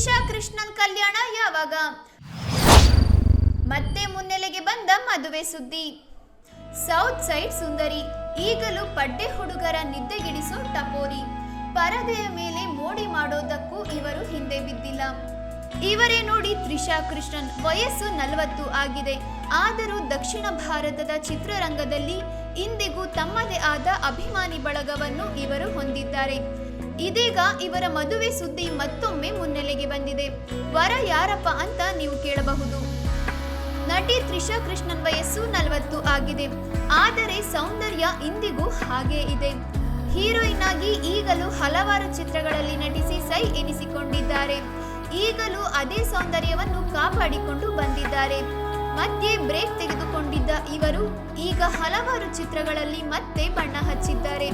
ತ್ರಿಷಾ ಕೃಷ್ಣನ್ ಕಲ್ಯಾಣ ಯಾವಾಗ? ಮತ್ತೆ ಮುನ್ನೆಲೆಗೆ ಬಂದ ಮದುವೆ ಸುದ್ದಿ. ಸೌತ್ ಸೈಡ್ ಸುಂದರಿ, ಈಗಲೂ ಪಡ್ಡೆ ಹುಡುಗರ ನಿದ್ದೆಗಿಡಿಸೋ ಟಪೋರಿ. ಪರದೆಯ ಮೇಲೆ ಮೋಡಿ ಮಾಡೋದಕ್ಕೂ ಇವರು ಹಿಂದೆ ಬಿದ್ದಿಲ್ಲ. ಇವರೇ ನೋಡಿ ತ್ರಿಷಾ ಕೃಷ್ಣನ್ ವಯಸ್ಸು ನಲವತ್ತು ಆಗಿದೆ. ಆದರೂ ದಕ್ಷಿಣ ಭಾರತದ ಚಿತ್ರರಂಗದಲ್ಲಿ ಇಂದಿಗೂ ತಮ್ಮದೇ ಆದ ಅಭಿಮಾನಿ ಬಳಗವನ್ನು ಇವರು ಹೊಂದಿದ್ದಾರೆ. ಇದೀಗ ಇವರ ಮದುವೆ ಸುದ್ದಿ ಮತ್ತೊಮ್ಮೆ ಮುನ್ನೆಲೆಗೆ ಬಂದಿದೆ. ವರ ಯಾರಪ್ಪ ಅಂತ ನೀವು ಕೇಳಬಹುದು. ನಟಿ ತ್ರಿಷಾ ಕೃಷ್ಣನ್ ವಯಸ್ಸು ನಲವತ್ತು ಆಗಿದೆ. ಆದರೆ ಸೌಂದರ್ಯ ಇಂದಿಗೂ ಹಾಗೇ ಇದೆ. ಹೀರೋಯಿನ್ ಆಗಿ ಈಗಲೂ ಹಲವಾರು ಚಿತ್ರಗಳಲ್ಲಿ ನಟಿಸಿ ಸೈ ಎನಿಸಿಕೊಂಡಿದ್ದಾರೆ. ಈಗಲೂ ಅದೇ ಸೌಂದರ್ಯವನ್ನು ಕಾಪಾಡಿಕೊಂಡು ಬಂದಿದ್ದಾರೆ. ಮಧ್ಯೆ ಬ್ರೇಕ್ ತೆಗೆದುಕೊಂಡಿದ್ದ ಇವರು ಈಗ ಹಲವಾರು ಚಿತ್ರಗಳಲ್ಲಿ ಮತ್ತೆ ಬಣ್ಣ ಹಚ್ಚಿದ್ದಾರೆ.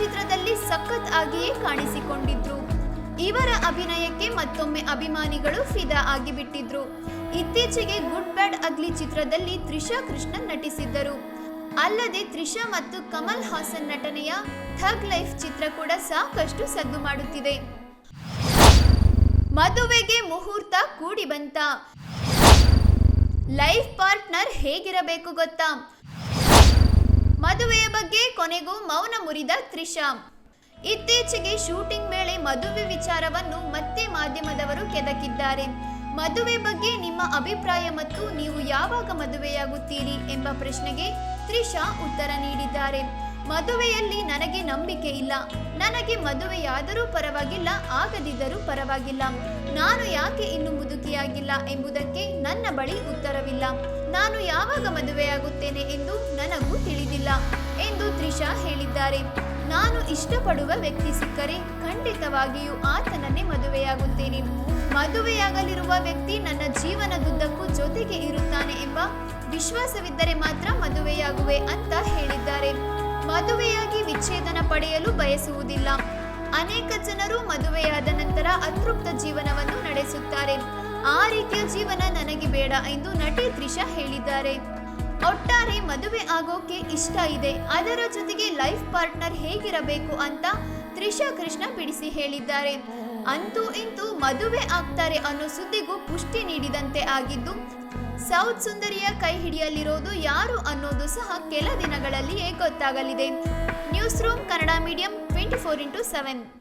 ಚಿತ್ರದಲ್ಲಿ ಸಖತ್ ಆಗಿಯೇ ಕಾಣಿಸಿಕೊಂಡಿದ್ರು. ಇವರ ಅಭಿನಯಕ್ಕೆ ಮತ್ತೊಮ್ಮೆ ಅಭಿಮಾನಿಗಳು ಫಿದಾ ಆಗಿಬಿಟ್ಟಿದ್ರು. ಇತ್ತೀಚೆಗೆ ಗುಡ್ ಬ್ಯಾಡ್ ಅಗ್ಲಿ ಚಿತ್ರದಲ್ಲಿ ತ್ರಿಷಾ ಕೃಷ್ಣನ್ ನಟಿಸಿದ್ದರು. ಅಲ್ಲದೆ ತ್ರಿಷಾ ಮತ್ತು ಕಮಲ್ ಹಾಸನ್ ನಟನೆಯ ಥಗ್ ಲೈಫ್ ಚಿತ್ರ ಕೂಡ ಸಾಕಷ್ಟು ಸದ್ದು ಮಾಡುತ್ತಿದೆ. ಮದುವೆಗೆ ಮುಹೂರ್ತ ಕೂಡಿ ಬಂತ. ಲೈಫ್ ಪಾರ್ಟ್ನರ್ ಹೇಗಿರಬೇಕು ಗೊತ್ತಾ? ಮದುವೆಯ ಬಗ್ಗೆ ಕೊನೆಗೂ ಮೌನ ಮುರಿದ ತ್ರಿಷಾ. ಇತ್ತೀಚೆಗೆ ಶೂಟಿಂಗ್ ವೇಳೆ ಮದುವೆ ವಿಚಾರವನ್ನು ಮತ್ತೆ ಮಾಧ್ಯಮದವರು ಕೆದಕಿದ್ದಾರೆ. ಮದುವೆ ಬಗ್ಗೆ ನಿಮ್ಮ ಅಭಿಪ್ರಾಯ ಮತ್ತು ನೀವು ಯಾವಾಗ ಮದುವೆಯಾಗುತ್ತೀರಿ ಎಂಬ ಪ್ರಶ್ನೆಗೆ ತ್ರಿಷಾ ಉತ್ತರ ನೀಡಿದ್ದಾರೆ. ಮದುವೆಯಲ್ಲಿ ನನಗೆ ನಂಬಿಕೆ ಇಲ್ಲ. ನನಗೆ ಮದುವೆಯಾದರೂ ಪರವಾಗಿಲ್ಲ, ಆಗದಿದ್ದರೂ ಪರವಾಗಿಲ್ಲ. ನಾನು ಯಾಕೆ ಇನ್ನು ಮುದುಕಿಯಾಗಿಲ್ಲ ಎಂಬುದಕ್ಕೆ ನನ್ನ ಬಳಿ ಉತ್ತರವಿಲ್ಲ. ನಾನು ಯಾವಾಗ ಮದುವೆಯಾಗುತ್ತೇನೆ ಎಂದು ನನಗೂ ತಿಳಿದಿಲ್ಲ ಎಂದು ತ್ರಿಷಾ ಹೇಳಿದ್ದಾರೆ. ನಾನು ಇಷ್ಟಪಡುವ ವ್ಯಕ್ತಿ ಸಿಕ್ಕರೆ ಖಂಡಿತವಾಗಿಯೂ ಆತನನ್ನೇ ಮದುವೆಯಾಗುತ್ತೇನೆ. ಮದುವೆಯಾಗಲಿರುವ ವ್ಯಕ್ತಿ ನನ್ನ ಜೀವನದುದ್ದಕ್ಕೂ ಜೊತೆಗೆ ಇರುತ್ತಾನೆ ಎಂಬ ವಿಶ್ವಾಸವಿದ್ದರೆ ಮಾತ್ರ ಮದುವೆಯಾಗುವೆ ಅಂತ ಹೇಳಿದ್ದಾರೆ. ಮದುವೆಯಾಗಿ ವಿಚ್ಛೇದನ ಪಡೆಯಲು ಬಯಸುವುದಿಲ್ಲ. ಅನೇಕ ಜನರು ಮದುವೆಯಾದ ನಂತರ ಅತೃಪ್ತ ಜೀವನವನ್ನು ನಡೆಸುತ್ತಾರೆ. ಆ ರೀತಿಯ ಜೀವನ ನನಗೆ ಬೇಡ ಎಂದು ನಟಿ ತ್ರಿಷಾ ಹೇಳಿದ್ದಾರೆ. ಒಟ್ಟಾರೆ ಮದುವೆ ಆಗೋಕೆ ಇಷ್ಟ ಇದೆ. ಅದರ ಜೊತೆಗೆ ಲೈಫ್ ಪಾರ್ಟ್ನರ್ ಹೇಗಿರಬೇಕು ಅಂತ ತ್ರಿಷಾ ಕೃಷ್ಣ ಬಿಡಿಸಿ ಹೇಳಿದ್ದಾರೆ. ಅಂತೂ ಇಂತೂ ಮದುವೆ ಆಗ್ತಾರೆ ಅನ್ನೋ ಸುದ್ದಿಗೂ ಪುಷ್ಟಿ ನೀಡಿದಂತೆ ಆಗಿದ್ದು, ಸೌತ್ ಸುಂದರಿಯ ಕೈ ಹಿಡಿಯಲಿರೋದು ಯಾರು ಅನ್ನೋದು ಸಹ ಕೆಲ ದಿನಗಳಲ್ಲಿಯೇ ಗೊತ್ತಾಗಲಿದೆ. News room Kannada medium twenty four into seven.